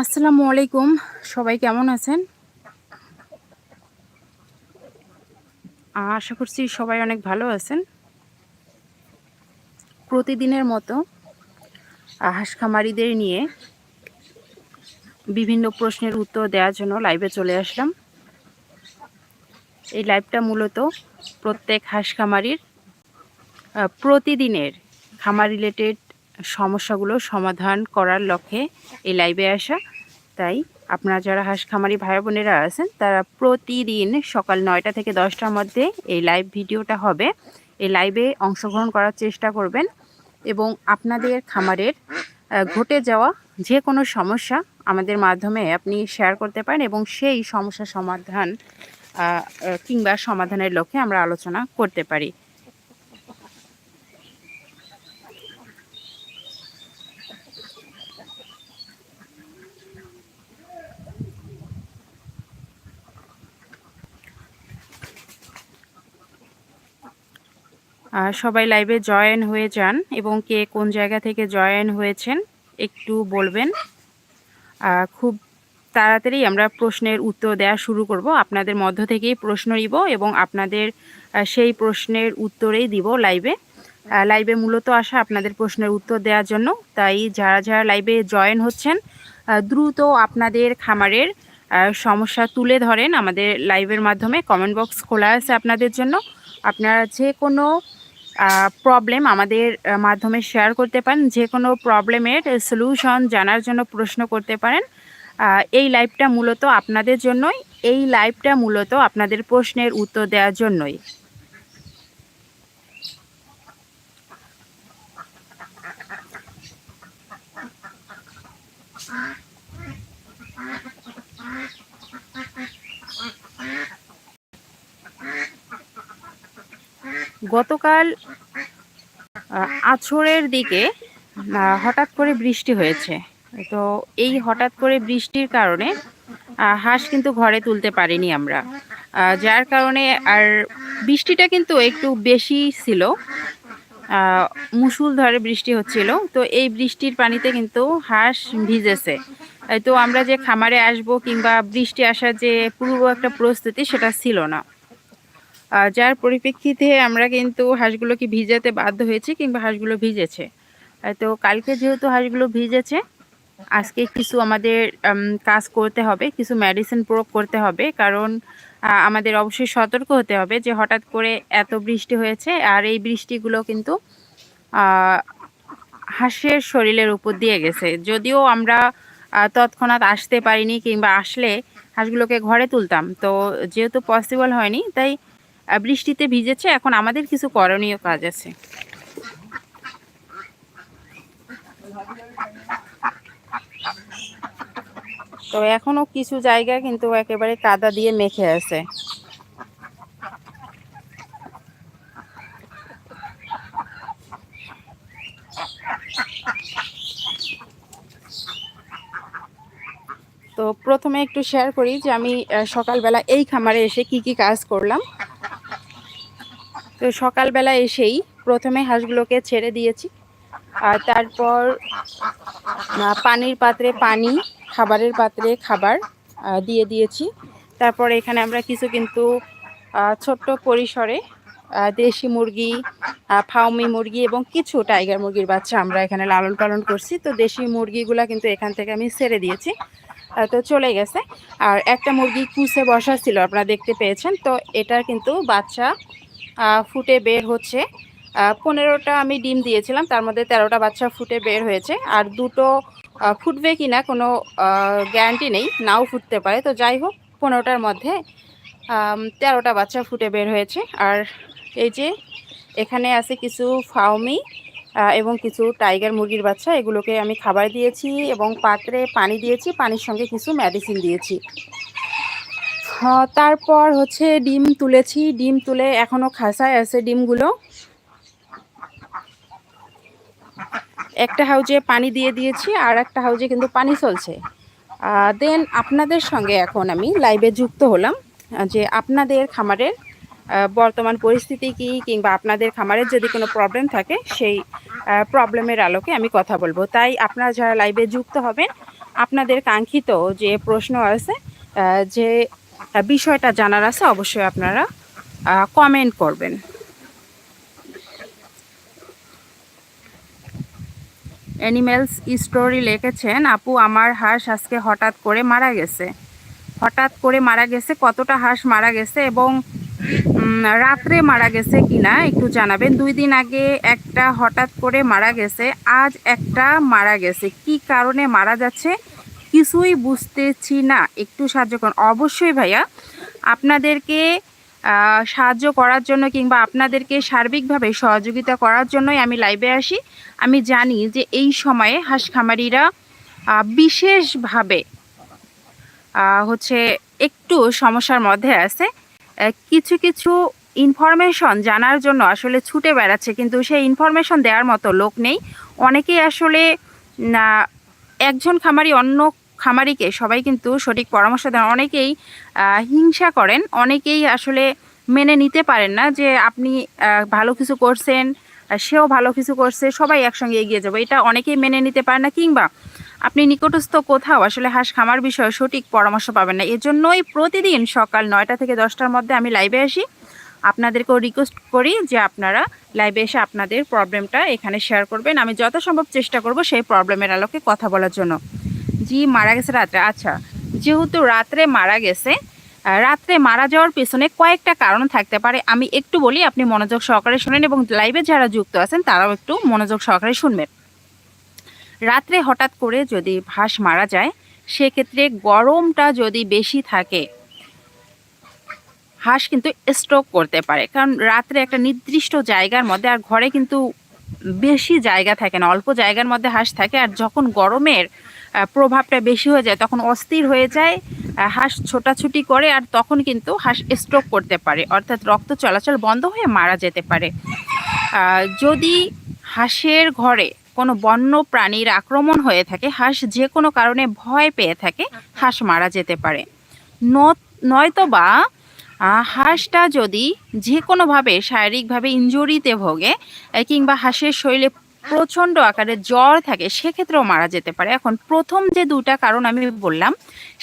আসসালামু আলাইকুম। সবাই কেমন আছেন? আশা করছি সবাই অনেক ভালো আছেন। প্রতিদিনের মতো হাঁস খামারিদের নিয়ে বিভিন্ন প্রশ্নের উত্তর দেওয়ার জন্য লাইভে চলে আসলাম। এই লাইভটা মূলত প্রত্যেক হাঁস খামারির প্রতিদিনের খামার রিলেটেড সমস্যাগুলো সমাধান করার লক্ষ্যে এই লাইভে আসা। তাই আপনারা যারা হাঁস খামারি ভাই বোনেরা আছেন, তারা প্রতিদিন সকাল নয়টা থেকে দশটার মধ্যে এই লাইভ ভিডিওটা হবে। এই লাইভে অংশগ্রহণ করার চেষ্টা করবেন এবং আপনাদের খামারের ঘটে যাওয়া যে কোনো সমস্যা আমাদের মাধ্যমে আপনি শেয়ার করতে পারেন এবং সেই সমস্যা সমাধান কিংবা সমাধানের লক্ষ্যে আমরা আলোচনা করতে পারি। সবাই লাইভে জয়েন হয়ে যান এবং কে কোন জায়গা থেকে জয়েন হয়েছেন একটু বলবেন। খুব তাড়াতাড়ি আমরা প্রশ্নের উত্তর দেওয়া শুরু করব। আপনাদের মধ্য থেকেই প্রশ্ন নিব এবং আপনাদের সেই প্রশ্নের উত্তরেই দিব লাইভে লাইভে মূলত আসা আপনাদের প্রশ্নের উত্তর দেওয়ার জন্য। তাই যারা যারা লাইভে জয়েন হচ্ছেন দ্রুত আপনাদের খামারের সমস্যা তুলে ধরেন। আমাদের লাইভের মাধ্যমে কমেন্ট বক্স খোলা আছে আপনাদের জন্য। আপনারা যে কোনো প্রবলেম আমাদের মাধ্যমে শেয়ার করতে পারেন যে কোনো প্রবলেমের সলিউশন জানার জন্য প্রশ্ন করতে পারেন। এই লাইভটা মূলত আপনাদের জন্যই, এই লাইভটা মূলত আপনাদের প্রশ্নের উত্তর দেওয়ার জন্যই। গতকাল আছরের দিকে হঠাৎ করে বৃষ্টি হয়েছে। তো এই হঠাৎ করে বৃষ্টির কারণে হাঁস কিন্তু ঘরে তুলতে পারিনি আমরা। যার কারণে আর বৃষ্টিটা কিন্তু একটু বেশি ছিল। আহ, মুষলধারে বৃষ্টি হচ্ছিল। তো এই বৃষ্টির পানিতে কিন্তু হাঁস ভিজেছে। তো আমরা যে খামারে আসব কিংবা বৃষ্টি আসার যে পূর্ব একটা প্রস্তুতি সেটা ছিল না। যার পরিপ্রেক্ষিতে আমরা কিন্তু হাঁসগুলোকে ভিজাতে বাধ্য হয়েছি কিংবা হাঁসগুলো ভিজেছে। তো কালকে যেহেতু হাঁসগুলো ভিজেছে, আজকে কিছু আমাদের কাজ করতে হবে, কিছু মেডিসিন প্রয়োগ করতে হবে। কারণ আমাদের অবশ্যই সতর্ক হতে হবে যে হঠাৎ করে এত বৃষ্টি হয়েছে আর এই বৃষ্টিগুলো কিন্তু হাঁসের শরীরের উপর দিয়ে গেছে। যদিও আমরা তৎক্ষণাৎ আসতে পারিনি কিংবা আসলে হাঁসগুলোকে ঘরে তুলতাম। তো যেহেতু পসিবল হয়নি, তাই বৃষ্টিতে ভিজেছে, এখন আমাদের কিছু করণীয় কাজ আছে। তো এখনও কিছু জায়গা কিন্তু একেবারে কাদা দিয়ে মেখে আছে। তো প্রথমে একটু শেয়ার করি যে আমি সকালবেলা এই খামারে এসে কি কি কাজ করলাম। তো সকালবেলা এসেই প্রথমে হাঁসগুলোকে ছেড়ে দিয়েছি। আর তারপর পানির পাত্রে পানি, খাবারের পাত্রে খাবার দিয়ে দিয়েছি। তারপর এখানে আমরা কিছু কিন্তু ছোট্ট পরিসরে দেশি মুরগি ফাউমি মুরগি এবং কিছু টাইগার মুরগির বাচ্চা আমরা এখানে লালন পালন করছি। তো দেশি মুরগিগুলা কিন্তু এখান থেকে আমি ছেড়ে দিয়েছি। তো চলে গেছে। আর একটা মুরগি কুসে বসা ছিল, আপনারা দেখতে পেয়েছেন। তো এটার কিন্তু বাচ্চা ফুটে বের হচ্ছে। পনেরোটা আমি ডিম দিয়েছিলাম, তার মধ্যে তেরোটা বাচ্চা ফুটে বের হয়েছে। আর দুটো ফুটবে কি না কোনো গ্যারান্টি নেই, নাও ফুটতে পারে। তো যাই হোক, পনেরোটার মধ্যে তেরোটা বাচ্চা ফুটে বের হয়েছে। আর এই যে, এখানে আছে কিছু ফাউমি এবং কিছু টাইগার মুরগির বাচ্চা। এগুলোকে আমি খাবার দিয়েছি এবং পাত্রে পানি দিয়েছি, পানির সঙ্গে কিছু মেডিসিন দিয়েছি। তারপর হচ্ছে ডিম তুলেছি। ডিম তুলে এখনও খাসায় আছে ডিমগুলো। একটা হাউজে পানি দিয়ে দিয়েছি, আর একটা হাউজে কিন্তু পানি চলছে। দেন আপনাদের সঙ্গে এখন আমি লাইভে যুক্ত হলাম যে আপনাদের খামারের বর্তমান পরিস্থিতি কি, কিংবা আপনাদের খামারের যদি কোনো প্রবলেম থাকে, সেই প্রবলেমের আলোকে আমি কথা বলব। তাই আপনারা যারা লাইভে যুক্ত হবেন, আপনাদের কাঙ্ক্ষিত যে প্রশ্ন আছে যে বিষয়টা জানার আছে, অবশ্যই আপনারা কমেন্ট করবেন। অ্যানিমেলস স্টোরি লিখেছেন, আপু, আমার হাঁস আজকে হঠাৎ করে মারা গেছে। হঠাৎ করে মারা গেছে, কতটা হাঁস মারা গেছে এবং রাত্রে মারা গেছে কিনা একটু জানাবেন। দুই দিন আগে একটা হঠাৎ করে মারা গেছে, আজ একটা মারা গেছে। কি কারণে মারা যাচ্ছে? কিছুই বুঝতেছি না। একটু সাহায্য করুন। অবশ্যই ভাইয়া, আপনাদেরকে সাহায্য করার জন্য কিংবা আপনাদেরকে সার্বিকভাবে সহযোগিতা করার জন্যই আমি লাইভে আসি। আমি জানি যে এই সময়ে হাঁস খামারিরা বিশেষভাবে হচ্ছে একটু সমস্যার মধ্যে আছে। কিছু কিছু ইনফরমেশন জানার জন্য আসলে ছুটে বেড়াচ্ছে, কিন্তু সেই ইনফরমেশন দেওয়ার মতো লোক নেই। অনেকেই আসলে একজন খামারি অন্য খামারিকে সবাই কিন্তু সঠিক পরামর্শ দেন। অনেকেই হিংসা করেন, অনেকেই আসলে মেনে নিতে পারেন না যে আপনি ভালো কিছু করছেন সেও ভালো কিছু করছে, সবাই একসঙ্গে এগিয়ে যাব। এটা অনেকেই মেনে নিতে পারে না কিংবা আপনি নিকটস্থ কোথাও আসলে হাঁস খামার বিষয়ে সঠিক পরামর্শ পাবেন না। এজন্যই প্রতিদিন সকাল নয়টা থেকে দশটার মধ্যে আমি লাইভে আসি। আপনাদেরকেও রিকোয়েস্ট করি যে আপনারা লাইভে এসে আপনাদের প্রবলেমটা এখানে শেয়ার করবেন। আমি যথাসম্ভব চেষ্টা করব সেই প্রবলেমের আলোকে কথা বলার জন্য। জি, মারা গেছে রাত্রে। আচ্ছা যেহেতু রাত্রে মারা গেছে রাত্রে মারা যাওয়ার পেছনে কয়েকটা কারণ থাকতে পারে। আমি একটু বলি, আপনি মনোযোগ সহকারে শুনেন এবং লাইভে যারা যুক্ত আছেন, তারাও একটু মনোযোগ সহকারে শুনবেন। রাত্রে হঠাৎ করে যদি হাঁস মারা যায়, সেক্ষেত্রে গরমটা যদি বেশি থাকে হাঁস কিন্তু স্ট্রোক করতে পারে। কারণ রাত্রে একটা নির্দিষ্ট জায়গার মধ্যে আর ঘরে কিন্তু বেশি জায়গা থাকে না অল্প জায়গার মধ্যে হাঁস থাকে আর যখন গরমের প্রভাবটা বেশি হয়ে যায় তখন অস্থির হয়ে যায় হাঁস ছোটাছুটি করে আর তখন কিন্তু হাঁস স্ট্রোক করতে পারে অর্থাৎ রক্ত চলাচল বন্ধ হয়ে মারা যেতে পারে। যদি হাঁসের ঘরে কোনো বন্য প্রাণীর আক্রমণ হয়ে থাকে হাঁস যে কোনো কারণে ভয় পেয়ে থাকে হাঁস মারা যেতে পারে। ন- নয়তোবা আহ, হাঁসটা যদি যে কোনোভাবে শারীরিকভাবে ইনজুরিতে ভোগে কিংবা হাঁসের শরীরে প্রচণ্ড আকারে জ্বর থাকে, সেক্ষেত্রেও মারা যেতে পারে। এখন প্রথম যে দুইটা কারণ আমি বললাম,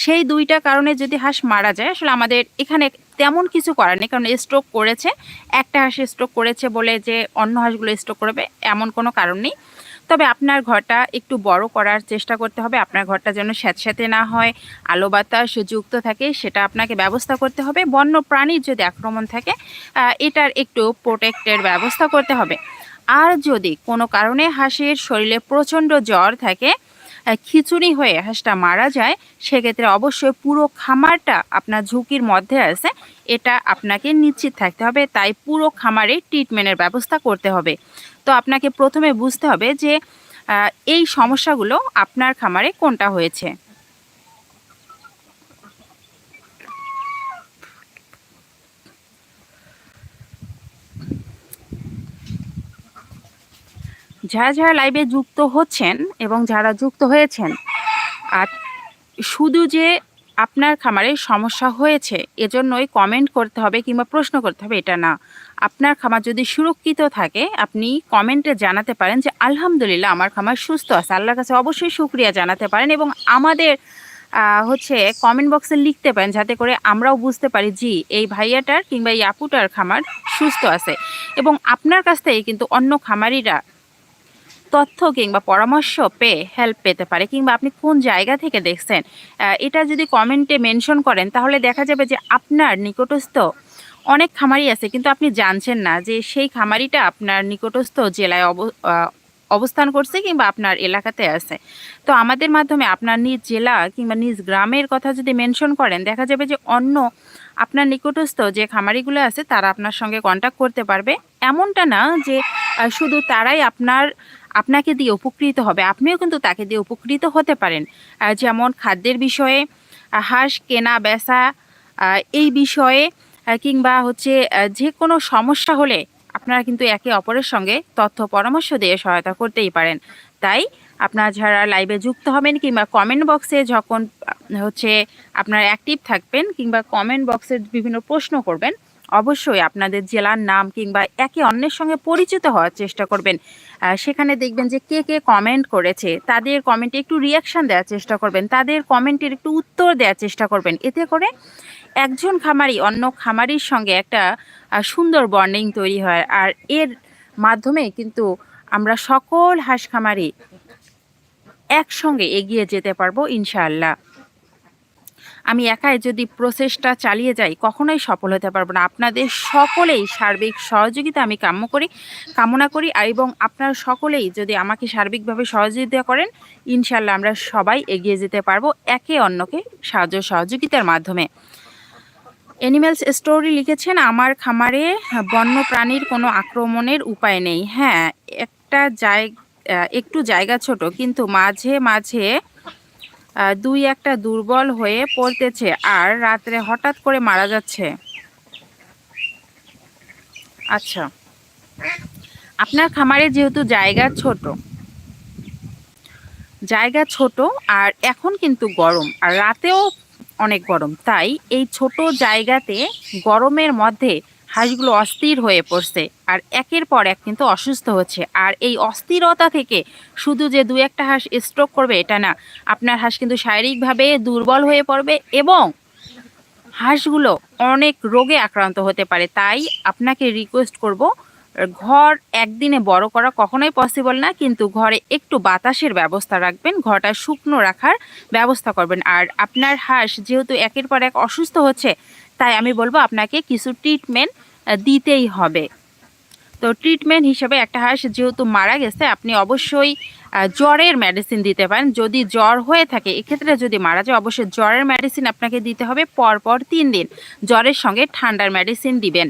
সেই দুইটা কারণে যদি হাঁস মারা যায়, আসলে আমাদের এখানে তেমন কিছু করার নেই, কারণ স্ট্রোক করেছে, একটা হাঁস স্ট্রোক করেছে বলে যে অন্য হাঁসগুলো স্ট্রোক করবে, এমন কোনো কারণ নেই। তবে আপনার ঘরটা একটু বড় করার চেষ্টা করতে হবে। আপনার ঘরটা যেন স্যাঁতস্যাঁতে না হয়, আলো বাতাস যুক্ত থাকে, সেটা আপনাকে ব্যবস্থা করতে হবে। বন্য প্রাণীর যদি আক্রমণ থাকে এটার একটু প্রোটেক্টের ব্যবস্থা করতে হবে। আর যদি কোনো কারণে হাঁসের শরীরে প্রচণ্ড জ্বর থাকে খিচুড়ি হয়ে হাঁসটা মারা যায়, সেক্ষেত্রে অবশ্যই পুরো খামারটা আপনার ঝুঁকির মধ্যে আছে, এটা আপনাকে নিশ্চিত থাকতে হবে। তাই পুরো খামারে ট্রিটমেন্টের ব্যবস্থা করতে হবে। তো আপনাকে প্রথমে বুঝতে হবে যে এই সমস্যাগুলো আপনার খামারে কোনটা হয়েছে। যারা যারা লাইভে যুক্ত হচ্ছেন এবং যারা যুক্ত হয়েছেন, আর শুধু যে আপনার খামারে সমস্যা হয়েছে, এজন্যই কমেন্ট করতে হবে কিংবা প্রশ্ন করতে হবে, এটা না। আপনার খামার যদি সুরক্ষিত থাকে, আপনি কমেন্টে জানাতে পারেন যে, আলহামদুলিল্লাহ, আমার খামার সুস্থ আছে। আল্লাহর কাছে অবশ্যই শুক্রিয়া জানাতে পারেন এবং আমাদের হচ্ছে কমেন্ট বক্সে লিখতে পারেন যাতে করে আমরাও বুঝতে পারি, জি, এই ভাইয়াটার কিংবা এই আপুটার খামার সুস্থ আছে। এবং আপনার কাছ থেকে কিন্তু অন্য খামারিরা তথ্য কিংবা পরামর্শ পেয়ে হেল্প পেতে পারে কিংবা আপনি কোন জায়গা থেকে দেখছেন এটা যদি কমেন্টে মেনশন করেন, তাহলে দেখা যাবে যে আপনার নিকটস্থ অনেক খামারি আছে, কিন্তু আপনি জানছেন না যে সেই খামারিটা আপনার নিকটস্থ জেলায় অব- অবস্থান করছে কিংবা আপনার এলাকাতে আছে। তো আমাদের মাধ্যমে আপনার নিজ জেলা কিংবা নিজ গ্রামের কথা যদি মেনশন করেন, দেখা যাবে যে অন্য আপনার নিকটস্থ যে খামারিগুলো আছে, তারা আপনার সঙ্গে কন্ট্যাক্ট করতে পারবে। এমনটা না যে শুধু তারাই আপনার, আপনাকে দিয়ে উপকৃত হবে, আপনিও কিন্তু তাকে দিয়ে উপকৃত হতে পারেন। যেমন খাদ্যের বিষয়ে হাঁস কেনা, বেচা এই বিষয়ে কিংবা হচ্ছে যে কোনো সমস্যা হলে আপনারা কিন্তু একে অপরের সঙ্গে তথ্য পরামর্শ দিয়ে সহায়তা করতেই পারেন। তাই আপনারা যারা লাইভে যুক্ত হবেন কিংবা কমেন্ট বক্সে যখন হচ্ছে আপনারা অ্যাক্টিভ থাকবেন কিংবা কমেন্ট বক্সে বিভিন্ন প্রশ্ন করবেন, অবশ্যই আপনাদের জেলার নাম কিংবা একে অন্যের সঙ্গে পরিচিত হওয়ার চেষ্টা করবেন। সেখানে দেখবেন যে কে কে কমেন্ট করেছে, তাদের কমেন্টে একটু রিয়াকশান দেওয়ার চেষ্টা করবেন, তাদের কমেন্টের একটু উত্তর দেওয়ার চেষ্টা করবেন। এতে করে একজন খামারি অন্য খামারির সঙ্গে একটা সুন্দর বন্ডিং তৈরি হয়। আর এর মাধ্যমে কিন্তু আমরা সকল হাঁস খামারি একসঙ্গে এগিয়ে যেতে পারব ইনশাআল্লাহ। আমি একাই যদি প্রসেসটা চালিয়ে যাই, কখনোই সফল হতে পারব না। আপনাদের সকলেই সার্বিক সহযোগিতা আমি কাম্য করি, কামনা করি এবং আপনারা সকলেই যদি আমাকে সার্বিকভাবে সহযোগিতা করেন ইনশাল্লাহ আমরা সবাই এগিয়ে যেতে পারব। একে অন্যকে সাহায্য সহযোগিতার মাধ্যমে। অ্যানিম্যালস স্টোরি লিখেছেন আমার খামারে বন্য প্রাণীর কোনো আক্রমণের উপায় নেই। হ্যাঁ একটা জায়গা একটু জায়গা ছোট, কিন্তু মাঝে মাঝে দুই একটা দুর্বল হয়ে পড়তেছে আর রাত্রে হঠাৎ করে মারা যাচ্ছে। আচ্ছা। আপনার খামারে যেহেতু জায়গা ছোট জায়গা ছোট আর এখন কিন্তু গরম, আর রাতেও অনেক গরম। তাই এই ছোট জায়গাতে গরমের মধ্যে হাঁসগুলো অস্থির হয়ে পড়ছে আর একের পর এক কিন্তু অসুস্থ হচ্ছে। আর এই অস্থিরতা থেকে শুধু যে দু একটা হাঁস স্ট্রোক করবে, এটা না। আপনার হাঁস কিন্তু শারীরিকভাবে দুর্বল হয়ে পড়বে এবং হাঁসগুলো অনেক রোগে আক্রান্ত হতে পারে। তাই আপনাকে রিকোয়েস্ট করব ঘর একদিনে বড় করা কখনোই পসিবল না, কিন্তু ঘরে একটু বাতাসের ব্যবস্থা রাখবেন, ঘরটা শুকনো রাখার ব্যবস্থা করবেন। আর আপনার হাঁস যেহেতু একের পর এক অসুস্থ হচ্ছে, তাই আমি বলব আপনাকে কিছু ট্রিটমেন্ট দিতেই হবে। তো ট্রিটমেন্ট হিসেবে একটা হাঁস যেহেতু মারা গেছে, আপনি অবশ্যই জ্বরের মেডিসিন দিতে পারেন। যদি জ্বর হয়ে থাকে, এক্ষেত্রে যদি মারা যায়, অবশ্যই জ্বরের মেডিসিন আপনাকে দিতে হবে। পরপর তিন দিন জ্বরের সঙ্গে ঠান্ডার মেডিসিন দিবেন।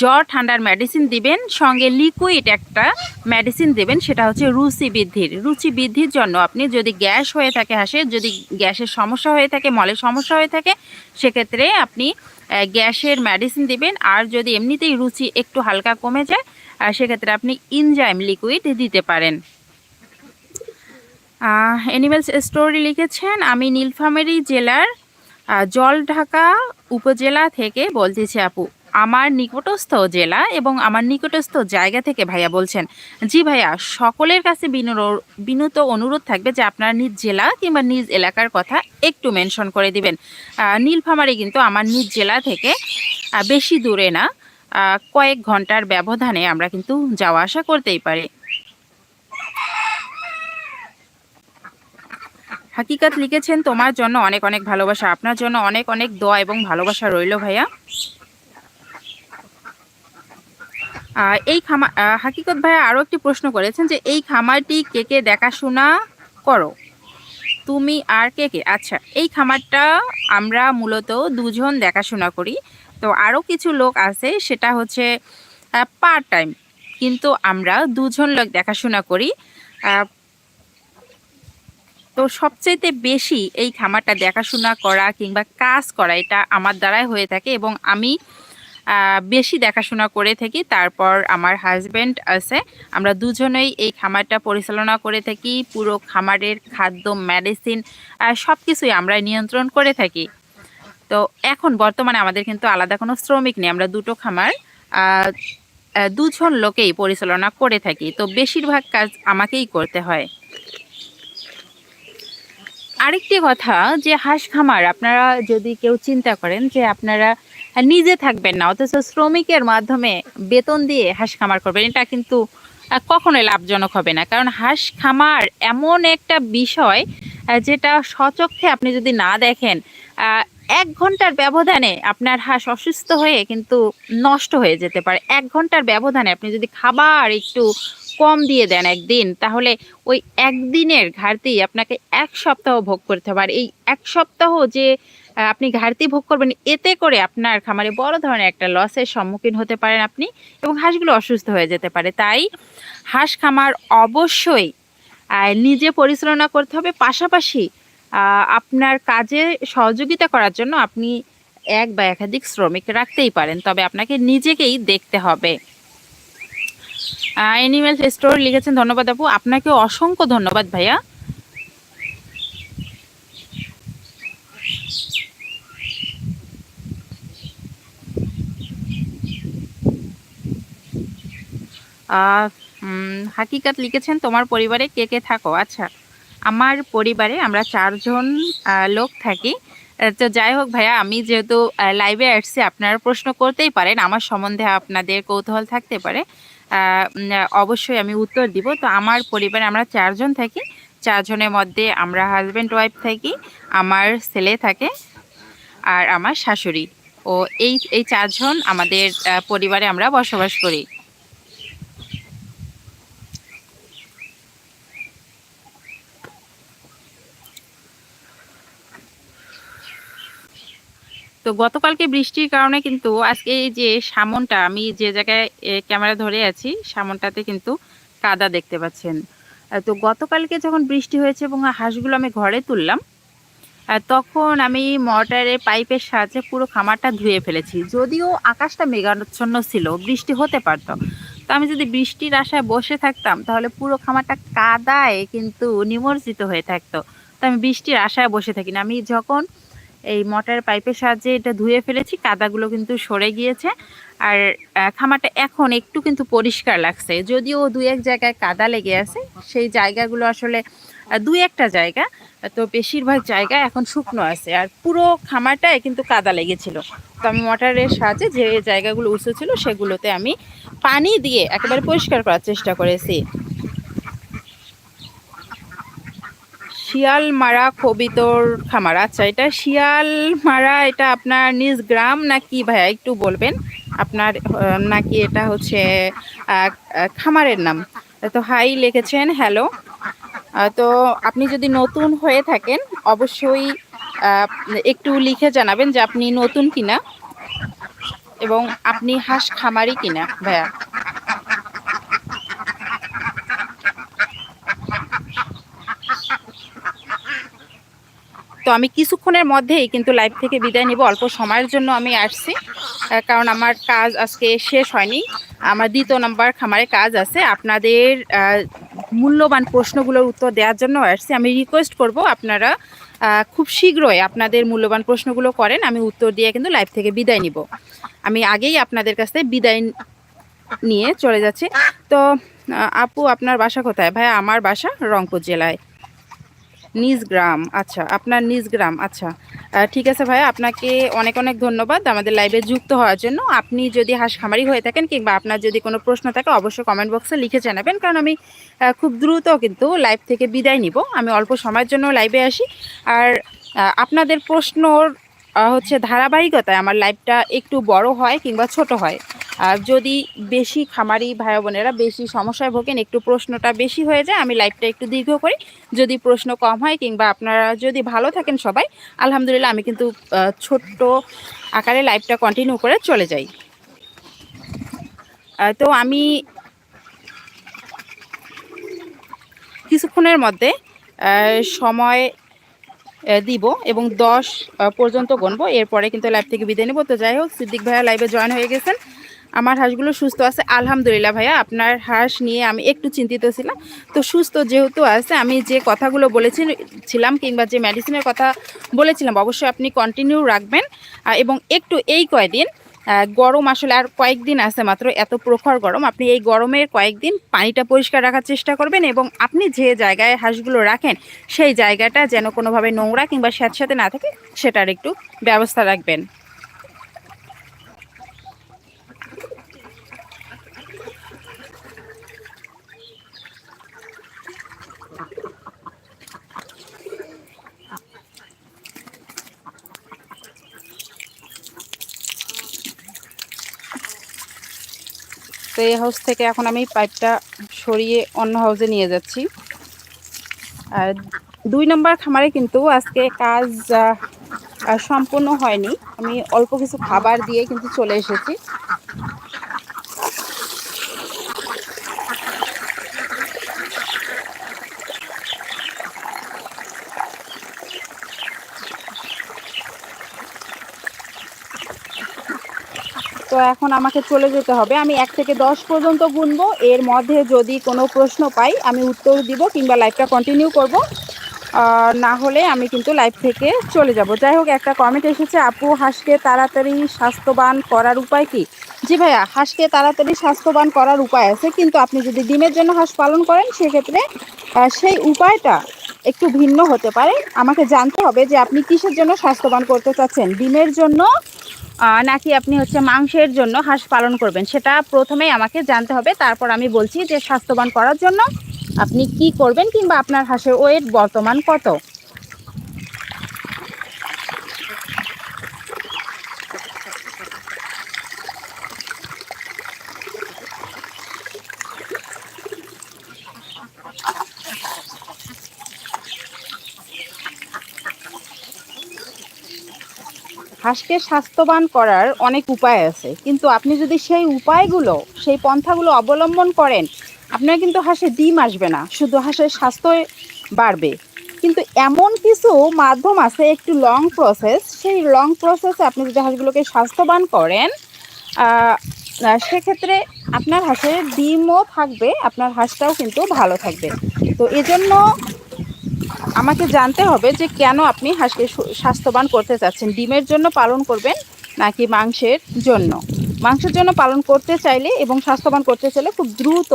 জ্বর, ঠান্ডার মেডিসিন দিবেন, সঙ্গে লিকুইড একটা মেডিসিন দেবেন, সেটা হচ্ছে রুচি বৃদ্ধির। রুচি বৃদ্ধির জন্য আপনি যদি গ্যাস হয়ে থাকে হাঁসের যদি গ্যাসের সমস্যা হয়ে থাকে, মলের সমস্যা হয়ে থাকে, সেক্ষেত্রে আপনি গ্যাসের মেডিসিন দিবেন। আর যদি এমনিতেই রুচি একটু হালকা কমে যায় সেক্ষেত্রে আপনি ইনজাইম লিকুইড দিতে পারেন। অ্যানিমেলস স্টোরি লিখেছেন, আমি নীলফামারী জেলার জলঢাকা উপজেলা থেকে বলতেছি আপু, আমার নিকটস্থ জেলা এবং আমার নিকটস্থ জায়গা থেকে ভাইয়া বলছেন, জি ভাইয়া, সকলের কাছে বিনুত অনুরোধ থাকবে যে আপনার নিজ জেলা কিংবা নিজ এলাকার কথা একটু মেনশন করে দিবেন। নীলফামারি কিন্তু আমার নিজ জেলা থেকে বেশি দূরে না। কয়েক ঘণ্টার ব্যবধানে আমরা কিন্তু যাওয়া আসা করতেই পারি। হাকিকাত লিখেছেন, তোমার জন্য অনেক অনেক ভালোবাসা, আপনার জন্য অনেক অনেক দোয়া এবং ভালোবাসা রইল ভাইয়া। এই খামার হাকিকত ভাইয়া আরও একটি প্রশ্ন করেছেন যে, এই খামারটি কে কে দেখাশোনা করো? তুমি আর কে কে? আচ্ছা এই খামারটা আমরা মূলত দুজন দেখাশোনা করি। তো আরও কিছু লোক আছে, সেটা হচ্ছে পার্ট টাইম কিন্তু আমরা দুজন লোক দেখাশোনা করি তো সবচাইতে বেশি এই খামারটা দেখাশোনা করা কিংবা কাজ করা, এটা আমার দ্বারাই হয়ে থাকে এবং আমি বেশি দেখাশোনা করে থাকি। তারপর আমার হাজব্যান্ড আছে, আমরা দুজনেই এই খামারটা পরিচালনা করে থাকি। পুরো খামারের খাদ্য মেডিসিন সব কিছুই আমরা নিয়ন্ত্রণ করে থাকি। তো এখন বর্তমানে আমাদের কিন্তু আলাদা কোনো শ্রমিক নেই। আমরা দুটো খামার দুজন লোকেই পরিচালনা করে থাকি। তো বেশিরভাগ কাজ আমাকেই করতে হয়। আরেকটি কথা যে হাঁস খামার, আপনারা যদি কেউ চিন্তা করেন যে আপনারা নিজে থাকবেন না, অথচ শ্রমিকের মাধ্যমে বেতন দিয়ে হাঁস খামার করবেন, এটা কিন্তু কখনোই লাভজনক হবে না। কারণ হাঁস খামার এমন একটা বিষয় যেটা সচক্ষে আপনি যদি না দেখেন এক ঘণ্টার ব্যবধানে আপনার হাঁস অসুস্থ হয়ে কিন্তু নষ্ট হয়ে যেতে পারে। এক ঘণ্টার ব্যবধানে আপনি যদি খাবার একটু কম দিয়ে দেন একদিন, তাহলে ওই একদিনের ঘাটতি আপনাকে এক সপ্তাহ ভোগ করতে পারে এই এক সপ্তাহ যে আপনি ঘাটতি ভোগ করবেন, এতে করে আপনার খামারে বড় ধরনের একটা লসের সম্মুখীন হতে পারেন আপনি এবং হাঁসগুলো অসুস্থ হয়ে যেতে পারে। তাই হাঁস খামার অবশ্যই নিজে পরিচালনা করতে হবে। পাশাপাশি আপনার কাজে সহযোগিতা করার জন্য আপনি এক বা একাধিক শ্রমিক রাখতেই পারেন, তবে আপনাকে নিজেকেই দেখতে হবে। অ্যানিমেল স্টোর লিখেছেন, ধন্যবাদ আপু, আপনাকে অসংখ্য ধন্যবাদ ভাইয়া। হাকিকাত লিখেছেন, তোমার পরিবারে কে কে থাকো? আচ্ছা আমার পরিবারে আমরা চারজন লোক থাকি। তো যাই হোক ভাইয়া, আমি যেহেতু লাইভে আসছি, আপনারা প্রশ্ন করতেই পারেন। আমার সম্বন্ধে আপনাদের কৌতূহল থাকতে পারে। অবশ্যই আমি উত্তর দিব। তো আমার পরিবারে আমরা চারজন থাকি। চারজনের মধ্যে আমরা হাজব্যান্ড ওয়াইফ থাকি, আমার ছেলে থাকে আর আমার শাশুড়ি। ও এই এই চারজন আমাদের পরিবারে আমরা বসবাস করি। তো গতকালকে বৃষ্টির কারণে কিন্তু আজকে এই যে সামনটা, আমি যে জায়গায় ক্যামেরা ধরে আছি, সামনটাতে কিন্তু কাদা দেখতে পাচ্ছেন। তো গতকালকে যখন বৃষ্টি হয়েছে এবং হাঁসগুলো আমি ঘরে তুললাম তখন আমি মোটরের পাইপের সাহায্যে পুরো খামারটা ধুয়ে ফেলেছি। যদিও আকাশটা মেঘাচ্ছন্ন ছিল, বৃষ্টি হতে পারতো। তো আমি যদি বৃষ্টির আশায় বসে থাকতাম, তাহলে পুরো খামারটা কাদায় কিন্তু নিমজ্জিত হয়ে থাকতো। তো আমি বৃষ্টির আশায় বসে থাকি না। আমি যখন এই মোটরের পাইপের সাহায্যে এটা ধুয়ে ফেলেছি, কাদাগুলো কিন্তু সরে গিয়েছে। আর খামারটা এখন একটু কিন্তু পরিষ্কার লাগছে, যদিও দুই এক জায়গায় কাদা লেগে আছে। সেই জায়গাগুলো আসলে দুই একটা জায়গা, তো বেশিরভাগ জায়গা এখন শুকনো আছে। আর পুরো খামারটায় কিন্তু কাদা লেগেছিল। তো আমি মোটরের সাহায্যে যে জায়গাগুলো উঁচু ছিল সেগুলোতে আমি পানি দিয়ে একেবারে পরিষ্কার করার চেষ্টা করেছি। শিয়াল মারা কবিতর খামার। আচ্ছা এটা শিয়াল মারা, এটা আপনার নিজ গ্রাম নাকি ভাইয়া, একটু বলবেন? আপনার নাকি এটা হচ্ছে খামারের নাম? তো হাই লিখেছেন, হ্যালো। তো আপনি যদি নতুন হয়ে থাকেন, অবশ্যই একটু লিখে জানাবেন যে আপনি নতুন কিনা এবং আপনি হাঁস খামারি কিনা, ভাইয়া। তো আমি কিছুক্ষণের মধ্যেই কিন্তু লাইভ থেকে বিদায় নিব। অল্প সময়ের জন্য আমি আসছি কারণ আমার কাজ আজকে শেষ হয়নি। আমার দ্বিতীয় নাম্বার খামারে কাজ আছে। আপনাদের মূল্যবান প্রশ্নগুলোর উত্তর দেওয়ার জন্য আসছি। আমি রিকোয়েস্ট করব আপনারা খুব শীঘ্রই আপনাদের মূল্যবান প্রশ্নগুলো করেন। আমি উত্তর দিয়ে কিন্তু লাইভ থেকে বিদায় নিব। আমি আগেই আপনাদের কাছ থেকে বিদায় নিয়ে চলে যাচ্ছি। তো আপু, আপনার বাসা কোথায়? ভাই আমার বাসা রংপুর জেলায়। নিজ গ্রাম আচ্ছা আপনার নিজ গ্রাম আচ্ছা। ঠিক আছে ভাই আপনাকে অনেক অনেক ধন্যবাদ আমাদের লাইভে যুক্ত হওয়ার জন্য। আপনি যদি হাঁস খামারি হয়ে থাকেন কিংবা আপনার যদি কোনো প্রশ্ন থাকে, অবশ্যই কমেন্ট বক্সে লিখে জানাবেন। কারণ আমি খুব দ্রুত কিন্তু লাইভ থেকে বিদায় নিব। আমি অল্প সময়ের জন্য লাইভে আসি। আর আপনাদের প্রশ্নর হচ্ছে ধারাবাহিকতায় আমার লাইফটা একটু বড় হয় কিংবা ছোট হয়। আর যদি বেশি খামারি ভাই বোনেরা বেশি সমস্যায় ভোগেন, একটু প্রশ্নটা বেশি হয়ে যায়, আমি লাইফটা একটু দীর্ঘ করি। যদি প্রশ্ন কম হয় কিংবা আপনারা যদি ভালো থাকেন সবাই, আলহামদুলিল্লাহ আমি কিন্তু ছোট্ট আকারে লাইফটা কন্টিনিউ করে চলে যাই। তো আমি কিছুক্ষণের মধ্যে সময় দিব এবং দশ পর্যন্ত গণবো। এরপরে কিন্তু লাইভ থেকে বিদায় নেব। তো যাই হোক, সিদ্দিক ভাইয়া লাইভে জয়েন হয়ে গেছেন। আমার হাঁসগুলো সুস্থ আছে, আলহামদুলিল্লাহ ভাইয়া। আপনার হাঁস নিয়ে আমি একটু চিন্তিত ছিলাম। তো সুস্থ যেহেতু আছে, আমি যে কথাগুলো বলেছি ছিলাম কিংবা যে মেডিসিনের কথা বলেছিলাম, অবশ্যই আপনি কন্টিনিউ রাখবেন। এবং একটু এই কয়দিন গরম আসলে আর কয়েকদিন আছে, মাত্র এত প্রখর গরম। আপনি এই গরমের কয়েকদিন পানিটা পরিষ্কার রাখার চেষ্টা করবেন এবং আপনি যে জায়গায় হাঁসগুলো রাখেন, সেই জায়গাটা যেন কোনোভাবে নোংরা কিংবা স্যাঁতস্যাঁতে না থাকে, সেটার একটু ব্যবস্থা রাখবেন। তো এই হাউস থেকে এখন আমি পাইপটা সরিয়ে অন্য হাউসে নিয়ে যাচ্ছি। আর দুই নম্বর খামারে কিন্তু আজকে কাজ সম্পূর্ণ হয়নি। আমি অল্প কিছু খাবার দিয়ে কিন্তু চলে এসেছি। তো এখন আমাকে চলে যেতে হবে। আমি এক থেকে দশ পর্যন্ত গুনবো। এর মধ্যে যদি কোনো প্রশ্ন পাই, আমি উত্তর দিব কিংবা লাইভটা কন্টিনিউ করব। না হলে আমি কিন্তু লাইভ থেকে চলে যাব। যাই হোক, একটা কমেন্ট এসেছে, আপু, হাঁসকে তাড়াতাড়ি স্বাস্থ্যবান করার উপায় কি? জি ভাইয়া, হাঁসকে তাড়াতাড়ি স্বাস্থ্যবান করার উপায় আছে, কিন্তু আপনি যদি ডিমের জন্য হাঁস পালন করেন, সেক্ষেত্রে সেই উপায়টা একটু ভিন্ন হতে পারে। আমাকে জানতে হবে যে আপনি কিসের জন্য স্বাস্থ্যবান করতে চাচ্ছেন? ডিমের জন্য নাকি আপনি হচ্ছে মাংসের জন্য হাঁস পালন করবেন? সেটা প্রথমেই আমাকে জানতে হবে। তারপর আমি বলছি যে স্বাস্থ্যবান করার জন্য আপনি কি করবেন কিংবা আপনার হাঁসের ওয়েট বর্তমান কত? হাঁসকে স্বাস্থ্যবান করার অনেক উপায় আছে। কিন্তু আপনি যদি সেই উপায়গুলো, সেই পন্থাগুলো অবলম্বন করেন, আপনার কিন্তু হাঁসে ডিম আসবে না, শুধু হাঁসের স্বাস্থ্য বাড়বে। কিন্তু এমন কিছু মাধ্যম আছে, একটু লং প্রসেস সেই লং প্রসেসে আপনি যদি হাঁসগুলোকে স্বাস্থ্যবান করেন সেক্ষেত্রে আপনার হাঁসের ডিমও থাকবে, আপনার হাঁসটাও কিন্তু ভালো থাকবে। তো এজন্য আমাকে জানতে হবে যে কেন আপনি হাঁসকে স্বাস্থ্যবান করতে চাচ্ছেন? ডিমের জন্য পালন করবেন নাকি মাংসের জন্য? মাংসের জন্য পালন করতে চাইলে এবং স্বাস্থ্যবান করতে চাইলে খুব দ্রুত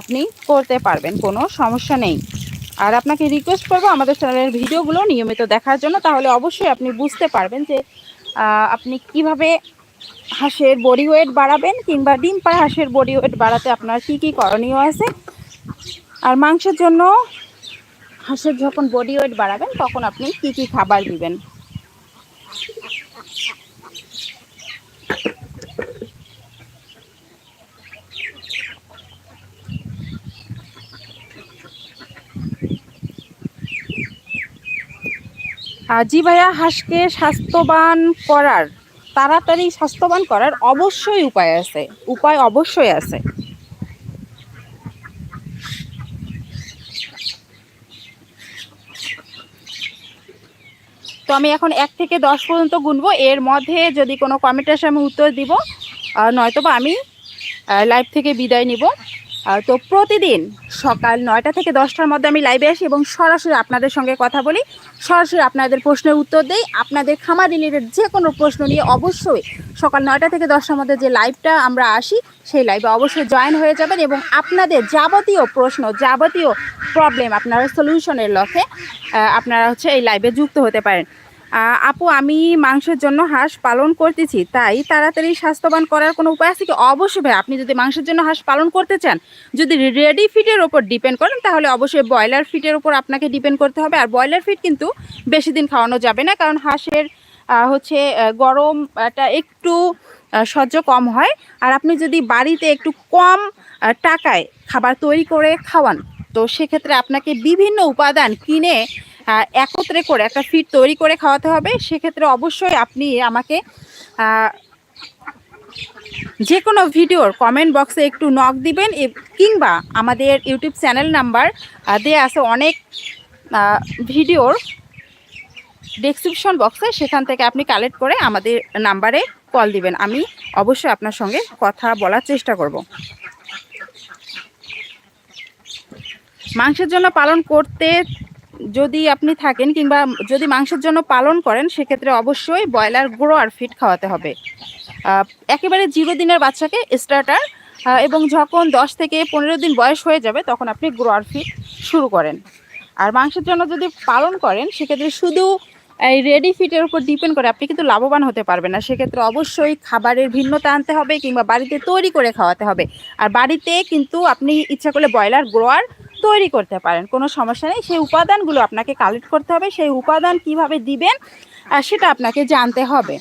আপনি করতে পারবেন, কোনো সমস্যা নেই। আর আপনাকে রিকোয়েস্ট করব আমাদের চ্যানেলের ভিডিওগুলো নিয়মিত দেখার জন্য, তাহলে অবশ্যই আপনি বুঝতে পারবেন যে আপনি কীভাবে হাঁসের বডি ওয়েট বাড়াবেন কিংবা ডিম পাড়া হাঁসের বডি ওয়েট বাড়াতে আপনার কি কি করণীয় আছে। আর মাংসের জন্য হাঁসের যখন বডি ওয়েট বাড়াবেন, তখন আপনি কি কি খাবার দিবেন? জি ভাইয়া, হাঁসকে স্বাস্থ্যবান করার, তাড়াতাড়ি স্বাস্থ্যবান করার অবশ্যই উপায় আছে। উপায় অবশ্যই আছে। আমি এখন এক থেকে দশ পর্যন্ত গুনবো। এর মধ্যে যদি কোনো কমেন্ট আসে আমি উত্তর দিব। নয়তো বা আমি লাইভ থেকে বিদায় নিব। তো প্রতিদিন সকাল নয়টা থেকে দশটার মধ্যে আমি লাইভে আসি এবং সরাসরি আপনাদের সঙ্গে কথা বলি। সরাসরি আপনাদের প্রশ্নের উত্তর দেই। আপনাদের খামার রিলেটেড যে কোনো প্রশ্ন নিয়ে অবশ্যই সকাল নয়টা থেকে দশটার মধ্যে যে লাইভটা আমরা আসি, সেই লাইভে অবশ্যই জয়েন হয়ে যাবেন এবং আপনাদের যাবতীয় প্রশ্ন, যাবতীয় প্রবলেম আপনারা সলিউশনের লক্ষ্যে আপনারা হচ্ছে এই লাইভে যুক্ত হতে পারেন। আপু, আমি মাংসের জন্য হাঁস পালন করতেছি, তাই তাড়াতাড়ি স্বাস্থ্যবান করার কোনো উপায় আছে কি? অবশ্যই ভাই, আপনি যদি মাংসের জন্য হাঁস পালন করতে চান, যদি রেডি ফিটের ওপর ডিপেন্ড করেন, তাহলে অবশ্যই ব্রয়লার ফিটের ওপর আপনাকে ডিপেন্ড করতে হবে। আর ব্রয়লার ফিট কিন্তু বেশি দিন খাওয়ানো যাবে না, কারণ হাঁসের হচ্ছে গরমটা একটু সহ্য কম হয়। আর আপনি যদি বাড়িতে একটু কম টাকায় খাবার তৈরি করে খাওয়ান, তো সেক্ষেত্রে আপনাকে বিভিন্ন উপাদান কিনে একত্রে করে একটা ফিট তৈরি করে খাওয়াতে হবে। সেক্ষেত্রে অবশ্যই আপনি আমাকে যে কোনো ভিডিওর কমেন্ট বক্সে একটু নক দিবেন কিংবা আমাদের ইউটিউব চ্যানেল নাম্বার দেওয়া আছে অনেক ভিডিওর ডেসক্রিপশন বক্সে সেখান থেকে আপনি কালেক্ট করে আমাদের নাম্বারে কল দিবেন। আমি অবশ্যই আপনার সঙ্গে কথা বলার চেষ্টা করব। মাংসের জন্য পালন করতে যদি আপনি থাকেন কিংবা যদি মাংসের জন্য পালন করেন, সেক্ষেত্রে অবশ্যই ব্রয়লার গুঁড়ো আর ফিট খাওয়াতে হবে। একেবারে জিরো দিনের বাচ্চাকে স্টার্টার এবং যখন দশ থেকে পনেরো দিন বয়স হয়ে যাবে, তখন আপনি গুঁড়ো আর ফিট শুরু করেন। আর মাংসের জন্য যদি পালন করেন, সেক্ষেত্রে শুধু এই রেডি ফিটের উপর ডিপেন্ড করে আপনি কিন্তু লাভবান হতে পারবেন না। সেক্ষেত্রে অবশ্যই খাবারের ভিন্নতা আনতে হবে কিংবা বাড়িতে তৈরি করে খাওয়াতে হবে। আর বাড়িতে কিন্তু আপনি ইচ্ছা করলে ব্রয়লার গ্রোয়ার তৈরি করতে পারেন, কোনো সমস্যা নেই। সেই উপাদানগুলো আপনাকে কালেক্ট করতে হবে, সেই উপাদান কীভাবে দিবেন, আর সেটা আপনাকে জানতে হবে।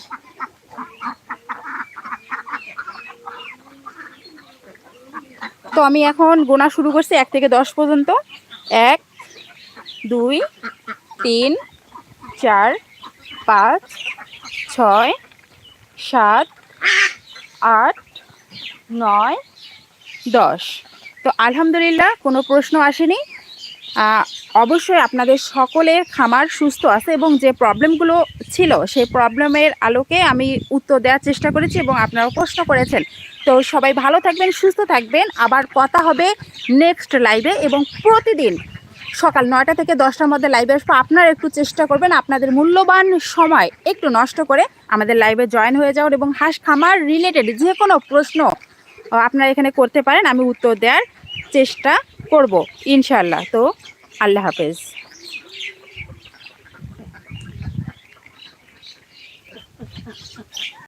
তো আমি এখন গোনা শুরু করছি এক থেকে দশ পর্যন্ত। এক, দুই, তিন, চার, পাঁচ, ছয়, সাত, আট, নয়, দশ। তো আলহামদুলিল্লাহ, কোনো প্রশ্ন আসেনি। অবশ্যই আপনাদের সকলের খামার সুস্থ আছে এবং যে প্রবলেমগুলো ছিল, সেই প্রবলেমের আলোকে আমি উত্তর দেওয়ার চেষ্টা করেছি এবং আপনারাও প্রশ্ন করেছেন। তো সবাই ভালো থাকবেন, সুস্থ থাকবেন। আবার কথা হবে নেক্সট লাইভে এবং প্রতিদিন সকাল নয়টা থেকে দশটার মধ্যে লাইভে আসব। আপনারা একটু চেষ্টা করবেন আপনাদের মূল্যবান সময় একটু নষ্ট করে আমাদের লাইভে জয়েন হয়ে যাওয়ার এবং হাঁস খামার রিলেটেড যে কোনো প্রশ্ন আপনারা এখানে করতে পারেন আমি উত্তর দেওয়ার চেষ্টা করব ইনশাল্লাহ তো আল্লাহ হাফেজ।